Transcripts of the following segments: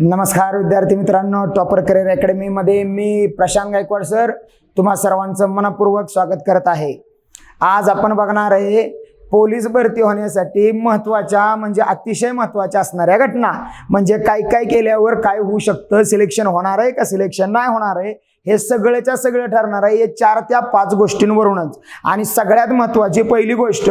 नमस्कार विद्यार्थी मित्रांनो टॉपर करिअर अकॅडमीमध्ये मी प्रशांत गायकवाड सर तुम्हा सर्वांचं मनपूर्वक स्वागत करत आहे. आज आपण बघणार आहे पोलीस भरती होण्यासाठी महत्त्वाच्या म्हणजे अतिशय महत्त्वाच्या असणाऱ्या घटना. म्हणजे काय काय केल्यावर काय होऊ शकतं? सिलेक्शन होणार आहे का? सिलेक्शन नाही होणार आहे? हे सगळ्याच्या सगळं ठरणार आहे. हे चार त्या पाच गोष्टींवरूनच. आणि सगळ्यात महत्त्वाची पहिली गोष्ट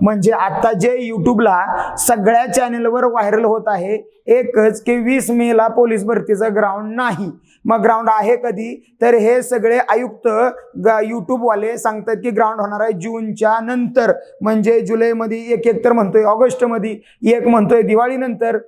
म्हणजे आता जे यूट्यूबला सगळ्या चॅनेलवर व्हायरल होत आहे एकच की वीस मेला पोलीस भरतीचं ग्राउंड नाही. मग ग्राउंड आहे कधी? तर हे सगळे आयुक्त ग- यूट्यूबवाले सांगतात की ग्राउंड होणार आहे जूनच्या नंतर. म्हणजे जुलैमध्ये एक एक तर म्हणतोय ऑगस्टमध्ये एक म्हणतोय दिवाळीनंतर.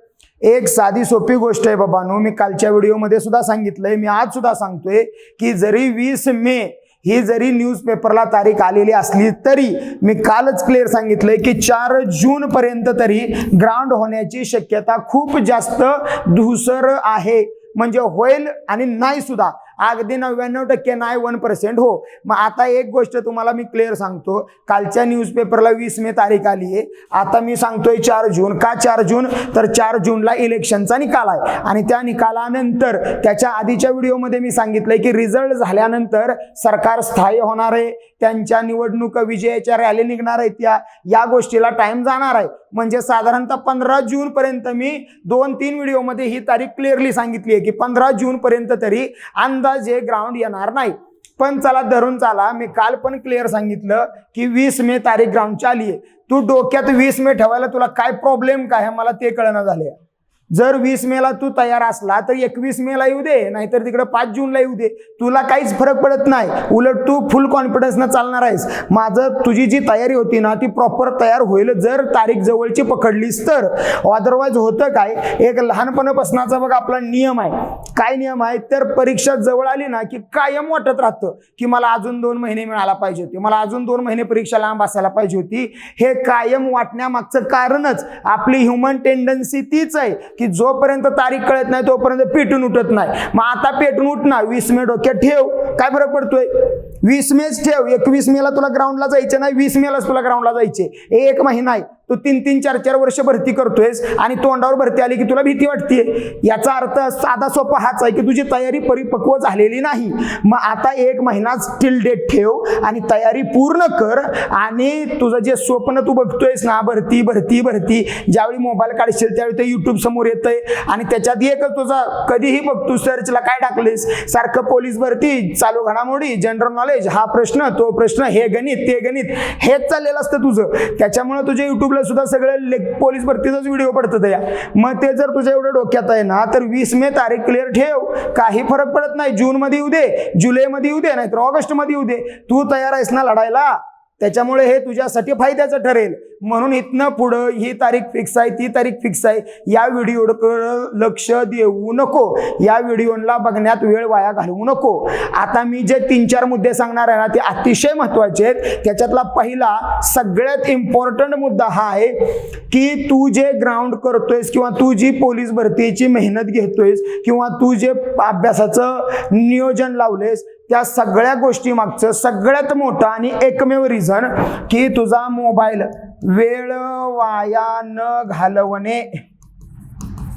एक साधी सोपी गोष्ट आहे बाबांनो मी कालच्या व्हिडिओमध्ये सुद्धा सांगितलंय मी आज सुद्धा सांगतोय की जरी वीस मे ही जरी न्यूजपेपरला तारीख आलेली असली तरी मी कालच क्लिअर सांगितलंय की चार जून पर्यंत तरी ग्राउंड होण्याची शक्यता खूप जास्त धुसर आहे. म्हणजे होईल आणि नाही सुद्धा. अगदी नव्याण्णव टक्के नाही वन पर्सेंट हो. मग आता एक गोष्ट तुम्हाला मी क्लिअर सांगतो. कालच्या न्यूजपेपरला वीस मे तारीख आली आहे. आता मी सांगतोय चार जून. का चार जून? तर चार जूनला इलेक्शनचा निकाल आहे. आणि त्या निकालानंतर त्याच्या आधीच्या व्हिडिओमध्ये मी सांगितलंय की रिझल्ट झाल्यानंतर सरकार स्थायी होणार आहे. त्यांच्या निवडणूक विजयाच्या रॅली निघणार आहेत त्या. या गोष्टीला टाइम जाणार आहे. म्हणजे साधारणतः पंधरा जून पर्यंत मी दोन तीन व्हिडिओमध्ये ही तारीख क्लिअरली सांगितली आहे की पंधरा जून पर्यंत तरी अंदाजे ग्राउंड येणार नाही. पण चला धरून चाला मी काल पण क्लिअर सांगितलं की वीस मे तारीख ग्राउंडची आली आहे तू डोक्यात वीस मे ठेवायला तुला काय प्रॉब्लेम काय आहे मला ते कळणं झाले जर वीस मेला तू तयार असला तर एकवीस मेला येऊ दे नाहीतर तिकडे पाच जूनला येऊ दे. तुला काहीच फरक पडत नाही. उलट तू फुल कॉन्फिडन्सनं चालणार आहेस. माझं तुझी जी तयारी होती ना ती प्रॉपर तयार होईल जर तारीख जवळची पकडलीस तर. अदरवाईज होतं काय? एक लहानपणापासूनचा बघ आपला नियम आहे. काय नियम आहे तर परीक्षा जवळ आली ना की कायम वाटत राहतं की मला अजून दोन महिने मिळायला पाहिजे होते. मला अजून दोन महिने परीक्षा लांब असायला पाहिजे होती. हे कायम वाटण्यामागचं कारणच आपली ह्युमन टेंडन्सी तीच आहे की जोपर्यंत तारीख कळत नाही तोपर्यंत पेटून उठत नाही. मग आता पेटून उठणार वीस मिनिट डोक्यात ठेव. काय फरक पडतोय? वीस मेच ठेव. एकवीस मेला तुला ग्राउंडला जायचं नाही वीस मेलाच तुला ग्राउंडला जायचे. एक महिना आहे. तू तीन तीन चार चार वर्ष भरती करतोयस आणि तोंडावर भरती आली की तुला भीती वाटते याचा अर्थ साधा सोपा हाच आहे की तुझी तयारी परिपक्व झालेली नाही. मग आता एक महिना स्टिल डेट ठेव आणि तयारी पूर्ण कर आणि तुझं जे स्वप्न तू बघतोयस ना भरती भरती भरती ज्यावेळी मोबाईल काढशील त्यावेळी ते युट्यूब समोर येतंय आणि त्याच्यात एकच तुझा कधीही बघ तू सर्चला काय टाकलेस सारखं पोलीस भरती चालू घडामोडी जनरल नॉलेज हा प्रश्न तो प्रश्न हे गणित ते गणित हेच चाललेलं असतं तुझं. त्याच्यामुळे तुझ्या युट्यूबला सुद्धा सगळं ले- पोलीस भरतीचाच व्हिडिओ पडतात या मग ते जर तुझ्या एवढं डोक्यात आहे ना तर वीस मे तारीख क्लिअर ठेव. काही फरक पडत नाही. जून मध्ये येऊ दे जुलैमध्ये येऊ दे नाहीतर ऑगस्टमध्ये येऊ दे. तू तयार आहेस ना लढायला. त्याच्यामुळे हे तुझ्यासाठी फायद्याचं ठरेल. म्हणून इथनं पुढं ही तारीख फिक्स आहे ती तारीख फिक्स आहे. या व्हिडिओकडं लक्ष देऊ नको. या व्हिडिओला बघण्यात वेळ वाया घालवू नको. आता मी जे तीन चार मुद्दे सांगणार आहे ना ते अतिशय महत्त्वाचे आहेत. त्याच्यातला पहिला सगळ्यात इम्पॉर्टंट मुद्दा हा आहे की तू जे ग्राउंड करतोयस किंवा तू जी पोलीस भरतीची मेहनत घेतोयस किंवा तू जे अभ्यासाचं नियोजन लावलेस त्या सगळ्या गोष्टी मागचं सगळ्यात मोठं आणि एकमेव रिझन की तुझा मोबाईल वेळ वाया न घालवणे.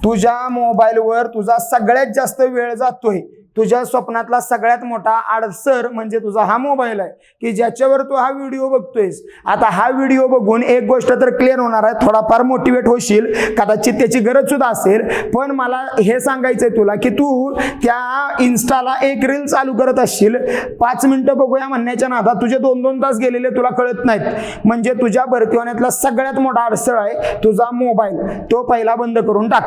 तुझ्या मोबाईलवर तुझा सगळ्यात जास्त वेळ जातोय. तुझ्या स्वप्नातला सगळ्यात मोठा आडसर म्हणजे तुझा हा मोबाईल आहे की ज्याच्यावर तू हा व्हिडिओ बघतोयस. आता हा व्हिडिओ बघून एक गोष्ट तर क्लिअर होणार आहे थोडाफार मोटिवेट होशील कदाचित त्याची गरज सुद्धा असेल पण मला हे सांगायचंय तुला की तू त्या इन्स्टाला एक रील चालू करत असशील. पाच मिनिटं बघूया म्हणण्याच्या नादात तुझे दोन दोन तास गेलेले तुला कळत नाहीत. म्हणजे तुझ्या भरती होण्यातला सगळ्यात मोठा अडसर आहे तुझा मोबाईल. तो पहिला बंद करून टाक.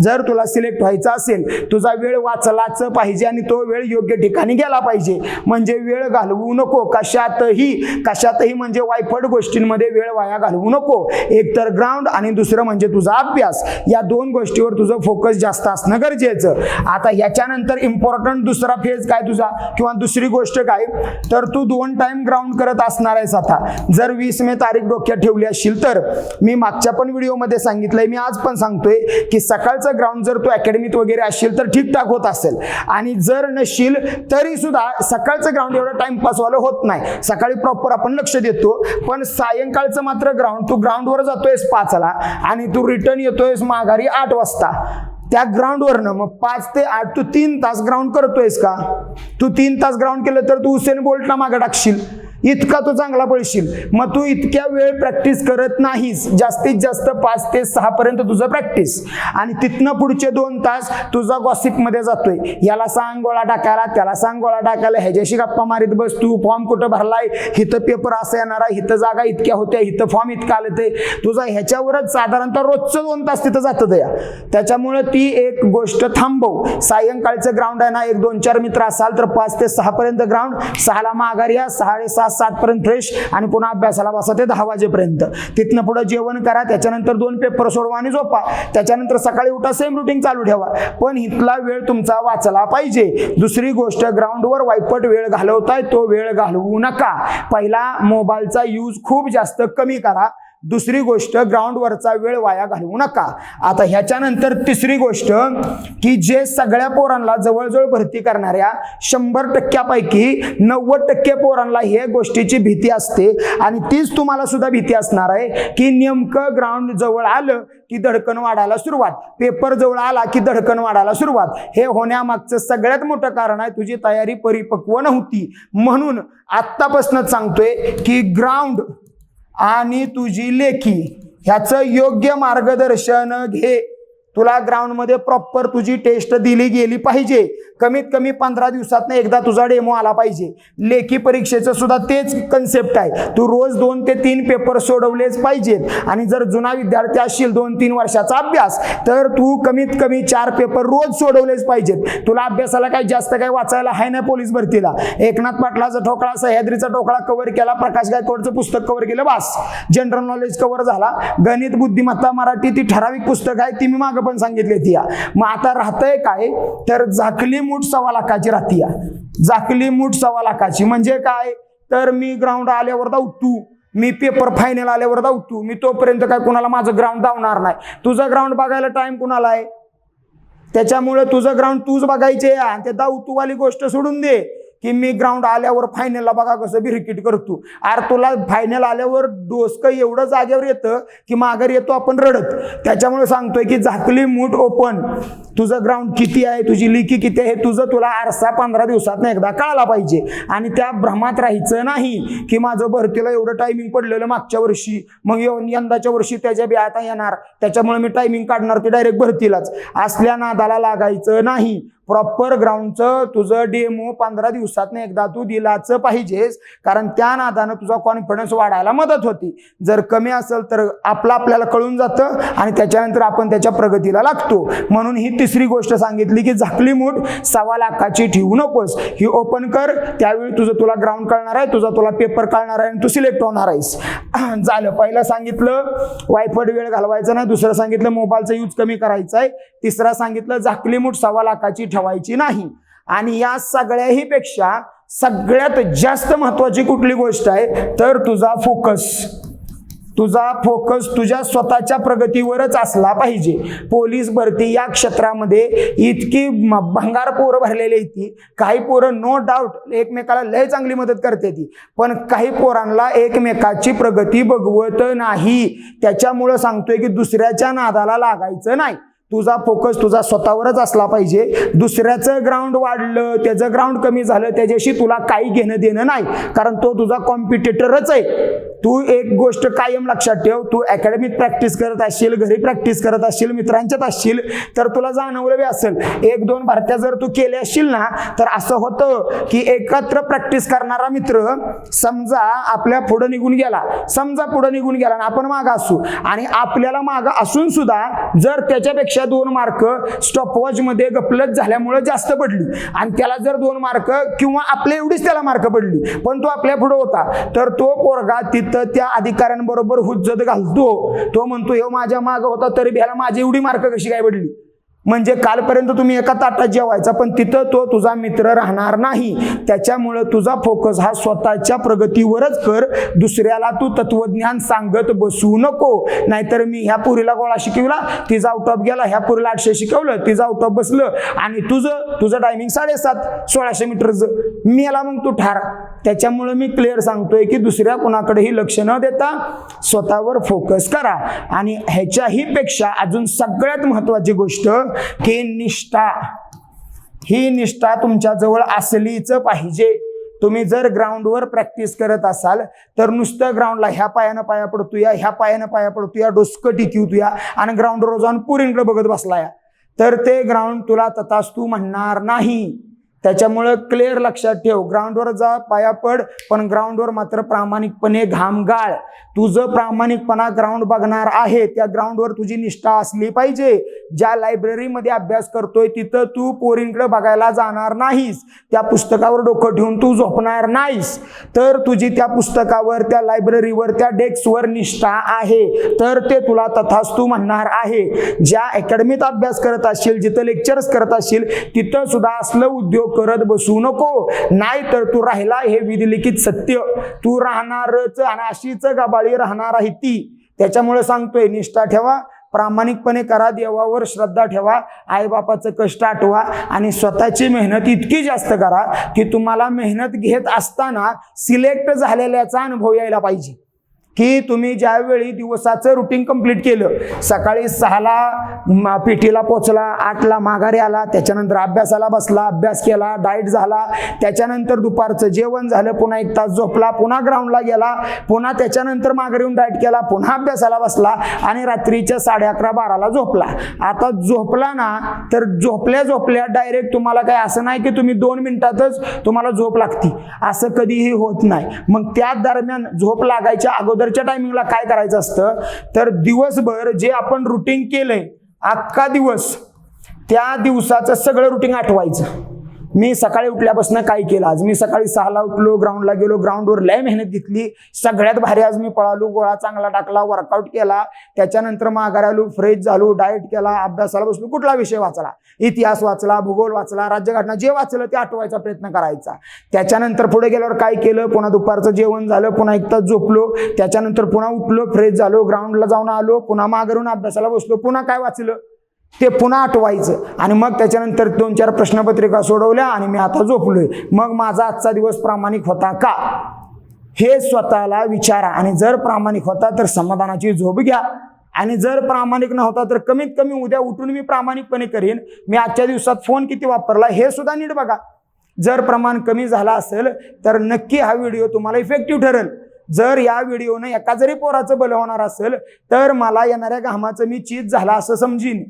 जर तुला सिलेक्ट व्हायचा असेल तुझा वेळ वाचलाच पाहिजे आणि तो वेळ योग्य ठिकाणी गेला पाहिजे. म्हणजे वेळ घालवू नको. कशातही कशातही म्हणजे वायफट गोष्टींमध्ये वेळ वाया घालवू नको. एक तर ग्राउंड आणि दुसरं म्हणजे तुझा अभ्यास. या दोन गोष्टीवर तुझं फोकस जास्त असणं गरजेचं. आता याच्यानंतर इम्पॉर्टंट दुसरा फेज काय तुझा? किंवा दुसरी गोष्ट काय? तर तू दोन टाइम ग्राउंड करत असणार आहेस आता. जर वीस मे तारीख डोक्यात ठेवली असशील तर. मी मागच्या पण व्हिडिओमध्ये सांगितलंय मी आज पण सांगतोय की सकाळचं ग्राउंड जर तू अकॅडमीत वगैरे असशील तर ठीकठाक होत असेल. आणि जर नसशील तरी सुद्धा सकाळचं ग्राउंड एवढं टाइमपासवालं होत नाही. सकाळी प्रॉपर आपण लक्ष देतो पण सायंकाळचं मात्र ग्राउंड तू ग्राउंडवर जातोयस पाचला आणि तू रिटर्न येतोयस माघारी आठ वाजता. त्या ग्राउंडवरनं मग पाच ते आठ तू तीन तास ग्राउंड करतोयस का? तू तीन तास ग्राउंड केलं तर तू हुसेन बोल्टला मागे टाकशील. इतका तू चांगला पळशील. मग तू इतक्या वेळ प्रॅक्टिस करत नाहीस. जास्तीत जास्त पाच ते सहा पर्यंत तुझं प्रॅक्टिस आणि तिथनं पुढचे दोन तास तुझा गॉसिपमध्ये जातोय. याला सांग गोळा टाकायला त्याला सांग गोळा टाकायला. ह्याच्याशी गप्पा मारीत बस तू. फॉर्म कुठं भरलाय? हिथं पेपर असं येणार आहे. हिथं जागा इतक्या होत्या. हिथं फॉर्म इतकं आलं ते. तुझा ह्याच्यावरच साधारणतः रोजचं दोन तास तिथं जातं या त्याच्यामुळं ती एक गोष्ट थांबव. सायंकाळचं ग्राउंड आहे ना एक दोन चार मित्र असाल तर पाच ते सहा पर्यंत ग्राउंड सहाला माघारी या सहा सात सात पर्यंत फ्रेश आणि पुन्हा अभ्यासाला बसा ते दहा वाजेपर्यंत. तिथनं पुढे जेवण करा त्याच्यानंतर दोन पेपर सोडवा आणि झोपा. त्याच्यानंतर सकाळी उठा सेम रुटीन चालू ठेवा. पण इथला वेळ तुमचा वाचला पाहिजे. दुसरी गोष्ट ग्राउंडवर वायपट वेळ घालवताय तो वेळ घालवू नका. पहिला मोबाईलचा यूज खूप जास्त कमी करा. दुसरी गोष्ट ग्राउंडवरचा वेळ वाया घालवू नका. आता ह्याच्यानंतर तिसरी गोष्ट की जे सगळ्या पोरांना जवळजवळ भरती करणाऱ्या शंभर टक्क्यापैकी नव्वद टक्के पोरांना हे गोष्टीची भीती असते. आणि तीच तुम्हाला सुद्धा भीती असणार आहे की नेमकं ग्राउंड जवळ आलं की धडकन वाढायला सुरुवात. पेपर जवळ आला की धडकन वाढायला सुरुवात. हे होण्यामागचं सगळ्यात मोठं कारण आहे तुझी तयारी परिपक्व नव्हती. म्हणून आत्तापासूनच सांगतोय की ग्राउंड आणि तुझी लेखी ह्याचं योग्य मार्गदर्शन घे. तुला ग्राउंडमध्ये प्रॉपर तुझी टेस्ट दिली गेली पाहिजे. कमीत कमी पंधरा दिवसात एकदा तुझा डेमो आला पाहिजे. लेखी परीक्षेचं सुद्धा तेच कन्सेप्ट आहे. तू रोज दोन ते तीन पेपर सोडवलेच पाहिजेत. आणि जर जुना विद्यार्थी असशील दोन तीन वर्षाचा अभ्यास तर तू कमीत कमी चार पेपर रोज सोडवलेच पाहिजेत. तुला अभ्यासाला काही जास्त काही वाचायला आहे ना पोलीस भरतीला? एकनाथ पाटलाचा ठोकळा सह्याद्रीचा ठोकळा कव्हर केला प्रकाश गायकवाडचं पुस्तक कव्हर केलं बास. जनरल नॉलेज कव्हर झाला. गणित बुद्धिमत्ता मराठी ती ठराविक पुस्तक आहे ती मी मागं पण सांगितली ती या मग आता राहतंय काय? तर झाकली मूठ सव्वा लाखाची राहती या. झाकली मूठ सव्वा लाखाची. म्हणजे काय? तर मी ग्राउंड आल्यावर धावतू. मी पेपर फायनल आल्यावर धावतो. मी तोपर्यंत काय कुणाला माझं ग्राउंड धावणार नाही. तुझं ग्राउंड बघायला टाइम कुणाला आहे? त्याच्यामुळे तुझं ग्राउंड तूच बघायचे आणि ते धावतूवाली गोष्ट सोडून दे. की मी ग्राउंड आल्यावर फायनलला बघा कसं बिरकिट करतो. अरे तुला फायनल आल्यावर डोसकं एवढं जागेवर येतं की माघार येतो आपण रडत. त्याच्यामुळे सांगतोय की झाकली मूठ ओपन तुझं ग्राउंड किती आहे? तुझी लिकी किती आहे? तुझं तुला आरसा पंधरा दिवसात एकदा कळाला पाहिजे. आणि त्या भ्रमात राहायचं नाही की माझं भरतीला एवढं टायमिंग पडलेलं मागच्या वर्षी. मग येऊन यंदाच्या वर्षी त्याच्या बी आता येणार. त्याच्यामुळे मी टायमिंग काढणार ते डायरेक्ट भरतीलाच. असल्या नादाला लागायचं नाही. प्रॉपर ग्राउंडचं तुझं डेमो पंधरा दिवसातनं एकदा तू दिलाच पाहिजेस. कारण त्या नादानं तुझा कॉन्फिडन्स वाढायला मदत होती. जर कमी असेल तर आपलं आपल्याला कळून जातं आणि त्याच्यानंतर आपण त्याच्या प्रगतीला लागतो. म्हणून ही तिसरी गोष्ट सांगितली की झाकली मूठ सव्वा लाखाची ठेवू नकोस. ही ओपन कर त्यावेळी तुझं तुला ग्राउंड कळणार आहे तुझा तुला पेपर कळणार आहे आणि तू सिलेक्ट होणार आहेस. झालं. पहिलं सांगितलं वायफट वेळ घालवायचा नाही. दुसरं सांगितलं मोबाईलचा यूज कमी करायचा आहे. तिसरा सांगितलं झाकली मूठ सव्वा लाखाची ठेवायची नाही. आणि या सगळ्याही पेक्षा सगळ्यात जास्त महत्वाची कुठली गोष्ट आहे? तर तुझा फोकस तुझा फोकस तुझ्या स्वतःच्या प्रगतीवरच असला पाहिजे. पोलीस भरती या क्षेत्रामध्ये इतकी भंगार पोरं भरलेली ती. काही पोरं नो डाऊट एकमेकाला लय चांगली मदत करते ती. पण काही पोरांना एकमेकाची प्रगती बघवत नाही. त्याच्यामुळं सांगतोय की दुसऱ्याच्या नादाला लागायचं नाही. तुझा फोकस तुझा स्वतःवरच असला पाहिजे. दुसऱ्याचं ग्राउंड वाढलं त्याचं ग्राउंड कमी झालं त्याच्याशी तुला काही घेणं देणं नाही. कारण तो तुझा कॉम्पिटिटरच आहे. तू एक गोष्ट कायम लक्षात ठेव. तू अकॅडमीत प्रॅक्टिस करत असशील घरी प्रॅक्टिस करत असशील मित्रांच्यात असशील तर तुला जाणवलं बी असेल. एक दोन भरत्या जर तू केल्या असशील ना तर असं होतं की एकत्र प्रॅक्टिस करणारा मित्र समजा आपल्या पुढं निघून गेला. समजा पुढं निघून गेला आणि आपण मागं असू. आणि आपल्याला मागं असून सुद्धा जर त्याच्यापेक्षा दोन मार्क स्टॉपवॉच मध्ये गपलत झाल्यामुळे जास्त पडली. आणि त्याला जर दोन मार्क किंवा आपल्या एवढीच त्याला मार्क पडली पण तो आपल्या पुढे होता. तर तो पोरगा तिथं त्या अधिकाऱ्यांबरोबर हुज्जत घालतो. तो म्हणतो हे माझ्या मागं होता तरी ह्याला माझी एवढी मार्क कशी काय पडली? म्हणजे कालपर्यंत तुम्ही एका ताटात जेवायचा पण तिथं तो तुझा मित्र राहणार नाही. त्याच्यामुळं तुझा फोकस हा स्वतःच्या प्रगतीवरच कर. दुसऱ्याला तू तत्वज्ञान सांगत बसू नको. नाहीतर मी ह्या पुरीला गोळा शिकवला तिचा आउट ऑफ गेला ह्या पुरीला आठशे शिकवलं तिचा आउट ऑफ बसलं. आणि तुझं तुझं टायमिंग साडेसात सोळाशे मीटरचं मी याला मग तू ठार. त्याच्यामुळं मी क्लिअर सांगतोय की दुसऱ्या कोणाकडेही लक्ष न देता स्वतःवर फोकस करा. आणि ह्याच्याही पेक्षा अजून सगळ्यात महत्वाची गोष्ट की निष्ठा ही निष्ठा तुमच्याजवळ असलीच पाहिजे. तुम्ही जर ग्राउंडवर प्रॅक्टिस करत असाल तर नुसतं ग्राउंडला ह्या पायानं पाया पडतोया ह्या पायानं पाया पडतोया डोसकं टिकवतोया आणि ग्राउंडवर जाऊन पुरींकडे बघत बसलाया. तर ते ग्राउंड तुला तथास्तू म्हणणार नाही. त्याच्यामुळं क्लिअर लक्षात ठेव. ग्राउंडवर जा पाया पड पण ग्राउंडवर मात्र प्रामाणिकपणे घाम गाळ. तुझं प्रामाणिकपणा ग्राउंड बघणार आहे. त्या ग्राउंडवर तुझी निष्ठा असली पाहिजे. ज्या लायब्ररीमध्ये अभ्यास करतोय तिथं तू पोरींकडे बघायला जाणार नाहीस. त्या पुस्तकावर डोकं ठेवून तू झोपणार नाहीस. तर तुझी त्या पुस्तकावर त्या लायब्ररीवर त्या डेस्कवर निष्ठा आहे. तर ते तुला तथास्तू म्हणणार आहे. ज्या अकॅडमीत अभ्यास करत असशील जिथं लेक्चर्स करत असशील तिथं सुद्धा असलं उद्योग करत बसू नको. नाही तर तू राहिला हे विधिलिखित सत्य. तू राहणारच आणि अशीच गबाळी राहणार आहे ती. त्याच्यामुळे सांगतोय निष्ठा ठेवा. प्रामाणिकपणे करा देवावर श्रद्धा ठेवा आईबापाचं कष्ट आठवा आणि स्वतःची मेहनत इतकी जास्त करा की तुम्हाला मेहनत घेत असताना सिलेक्ट झालेल्याचा अनुभव यायला पाहिजे. की तुम्ही ज्यावेळी दिवसाचं रुटीन कंप्लीट केलं सकाळी सहाला म- पेटीला पोचला आठला माघारी आला त्याच्यानंतर अभ्यासाला बसला अभ्यास केला डाएट झाला त्याच्यानंतर दुपारचं जेवण झालं पुन्हा एक तास झोपला पुन्हा ग्राउंडला गेला पुन्हा त्याच्यानंतर माघारी येऊन डाएट केला पुन्हा अभ्यासाला बसला आणि रात्रीच्या साडे अकरा बाराला झोपला. आता झोपला ना तर झोपल्या झोपल्या डायरेक्ट तुम्हाला काय असं नाही की तुम्ही दोन मिनिटातच तुम्हाला झोप लागती. असं कधीही होत नाही. मग त्या दरम्यान झोप लागायच्या अगोदरच्या टायमिंगला काय करायचं असतं? तर दिवसभर जे आपण रुटीन केलंय अख्खा दिवस त्या दिवसाचं सगळं रुटीन आठवायचं. मी सकाळी उठल्यापासून काय केलं? आज मी सकाळी सहाला उठलो ग्राउंडला गेलो ग्राउंडवर लय मेहनत घेतली. सगळ्यात भारी आज मी पळालो गोळा चांगला टाकला वर्कआउट केला. त्याच्यानंतर माघार आलो फ्रेश झालो डाएट केला अभ्यासाला बसलो कुठला विषय वाचला? इतिहास वाचला भूगोल वाचला राज्यघटना जे वाचलं ते आठवायचा प्रयत्न करायचा. त्याच्यानंतर पुढे गेल्यावर काय केलं? पुन्हा दुपारचं जेवण झालं पुन्हा एक तास झोपलो. त्याच्यानंतर पुन्हा उठलो फ्रेश झालो ग्राउंडला जाऊन आलो पुन्हा माघारून अभ्यासाला बसलो पुन्हा काय वाचलं? ते पुन्हा आठवायचं. आणि मग त्याच्यानंतर दोन चार प्रश्नपत्रिका सोडवल्या आणि मी आता झोपलोय. मग माझा आजचा दिवस प्रामाणिक होता का? हे स्वतःला विचारा. आणि जर प्रामाणिक होता तर समाधानाची झोप घ्या. आणि जर प्रामाणिक नव्हता तर कमीत कमी उद्या उठून मी प्रामाणिकपणे करीन. मी आजच्या दिवसात फोन किती वापरला हे सुद्धा नीट बघा. जर प्रमाण कमी झाला असेल तर नक्की हा व्हिडिओ तुम्हाला इफेक्टिव्ह ठरेल. जर या व्हिडिओनं एका जरी पोराचं बल होणार असेल तर मला येणाऱ्या घामाचं मी चीज झाला असं समजीन.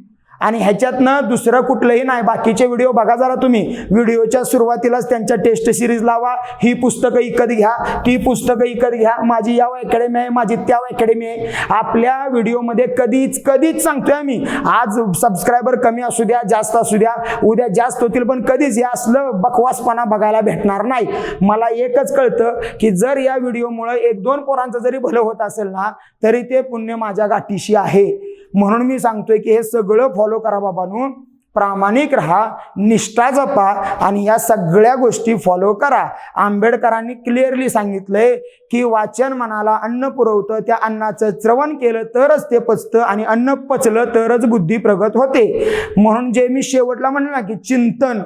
आणि ह्याच्यातनं दुसरं कुठलंही नाही. बाकीचे व्हिडिओ बघा जरा तुम्ही. व्हिडिओच्या सुरुवातीलाच त्यांच्या टेस्ट सिरीज लावा. ही पुस्तकं इकत घ्या. ती पुस्तकं इकत घ्या. माझी या अकॅडमी आहे माझी त्या अकॅडमी आहे. आपल्या व्हिडिओमध्ये कधीच कधीच सांगतोय आम्ही आज सबस्क्रायबर कमी असू द्या जास्त असू द्या. उद्या जास्त होतील पण कधीच हे असलं बकवासपणा बघायला भेटणार नाही. मला एकच कळतं की जर या व्हिडिओमुळे एक दोन पोरांचं जरी भलं होत असेल ना तरी ते पुण्य माझ्या गाठीशी आहे. म्हणून मी सांगतोय की हे सगळं फॉलो करा बाबांनो. प्रामाणिक राहा निष्ठा जपा आणि या सगळ्या गोष्टी फॉलो करा. आंबेडकरांनी क्लिअरली सांगितलंय की वाचन मनाला अन्न पुरवतं त्या अन्नाचं श्रवण केलं तरच ते पचतं आणि अन्न पचलं तरच बुद्धी प्रगत होते. म्हणून जे मी शेवटला म्हणलं ना की चिंतन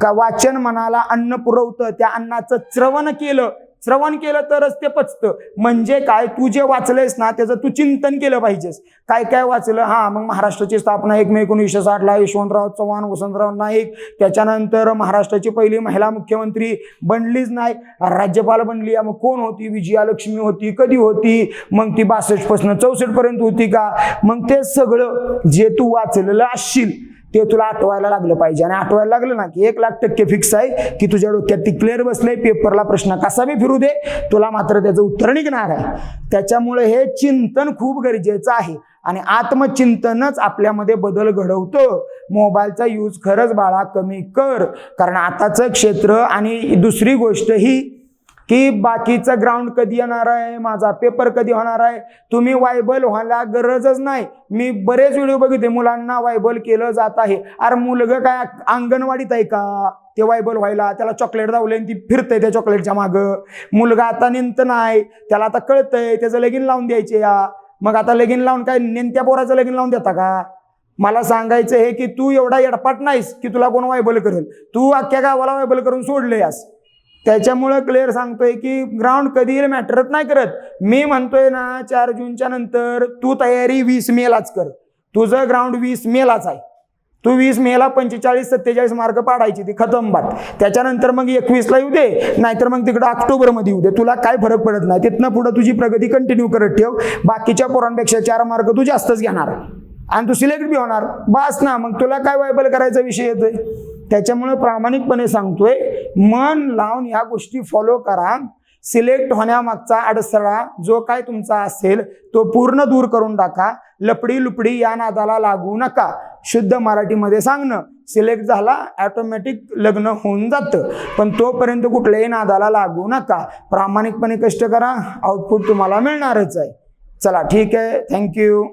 का वाचन मनाला अन्न पुरवतं त्या अन्नाचं श्रवण केलं श्रवण केलं तरच ते पचतं. म्हणजे काय? तू जे वाचलंयस ना त्याचं तू चिंतन केलं पाहिजेस. काय काय वाचलं? हा मग महाराष्ट्राची स्थापना एक मे एकोणीसशे साठला. यशवंतराव चव्हाण वसंतराव नाईक. त्याच्यानंतर महाराष्ट्राची पहिली महिला मुख्यमंत्री बनलीच नाही राज्यपाल बनली. मग कोण होती? विजयालक्ष्मी होती. कधी होती? मग ती बासष्टपासून चौसष्टपर्यंत होती का? मग ते सगळं जे तू वाचलेलं असशील ते तुला आठवायला लागलं पाहिजे. आणि आठवायला लागलं ना की एक लाख टक्के फिक्स आहे की तुझ्या डोक्यात ती क्लिअर बसलंय पेपरला प्रश्न कसा बी फिरू दे तुला मात्र त्याचं उत्तर निघणार आहे. त्याच्यामुळे हे चिंतन खूप गरजेचं आहे. आणि आत्मचिंतनच आपल्यामध्ये बदल घडवतं. मोबाईलचा यूज खरंच बाळा कमी कर. कारण आताचं क्षेत्र आणि दुसरी गोष्ट ही की बाकीचं ग्राउंड कधी येणार आहे? माझा पेपर कधी होणार आहे? तुम्ही वायबल व्हायला गरजच नाही. मी बरेच व्हिडिओ बघितले. मुलांना वायबल केलं जात आहे. अरे मुलगा काय अंगणवाडीत आहे का? ते वायबल व्हायला त्याला चॉकलेट दावले ती फिरतंय त्या चॉकलेटच्या मागं. मुलगा आता नेमत नाही. त्याला आता कळतंय. त्याचं लगीन लावून द्यायचे या. मग आता लगीन लावून काय नेमत्या पोराचं लगीन लावून देता का? मला सांगायचं हे की तू एवढा एडपाट नाहीस की तुला कोण वायबल करेल. तू अख्ख्या गावाला वायबल करून सोडले यास त्याच्यामुळं क्लिअर सांगतोय की ग्राउंड कधी मॅटरच नाही करत. मी म्हणतोय ना चार जूनच्या नंतर तू तयारी वीस मेलाच कर. तुझं ग्राउंड वीस मेलाच आहे. तू वीस मेला पंचेचाळीस सत्तेचाळीस मार्क पाडायची ती खतम बात. त्याच्यानंतर मग एकवीसला येऊ दे नाहीतर मग तिकडं ऑक्टोबरमध्ये येऊ दे. तुला काय फरक पडत नाही. तिथनं पुढं तुझी प्रगती कंटिन्यू करत ठेव. बाकीच्या पोरांपेक्षा चार मार्क तू जास्तच घेणार. आणि तू सिलेक्ट बी होणार. बास ना मग तुला काय वायबल करायचा विषय येतोय? त्याच्यामुळे प्रामाणिकपणे सांगतोय मन लावून ह्या गोष्टी फॉलो करा. सिलेक्ट होण्यामागचा अडसळा जो काय तुमचा असेल तो पूर्ण दूर करून टाका. लपडी लुपडी या नादाला लागू नका. शुद्ध मराठीमध्ये सांगणं सिलेक्ट झाला ॲटोमॅटिक लग्न होऊन जातं. पण तोपर्यंत कुठल्याही नादाला लागू नका. प्रामाणिकपणे कष्ट करा आउटपुट तुम्हाला मिळणारच आहे. चला ठीक आहे. थँक्यू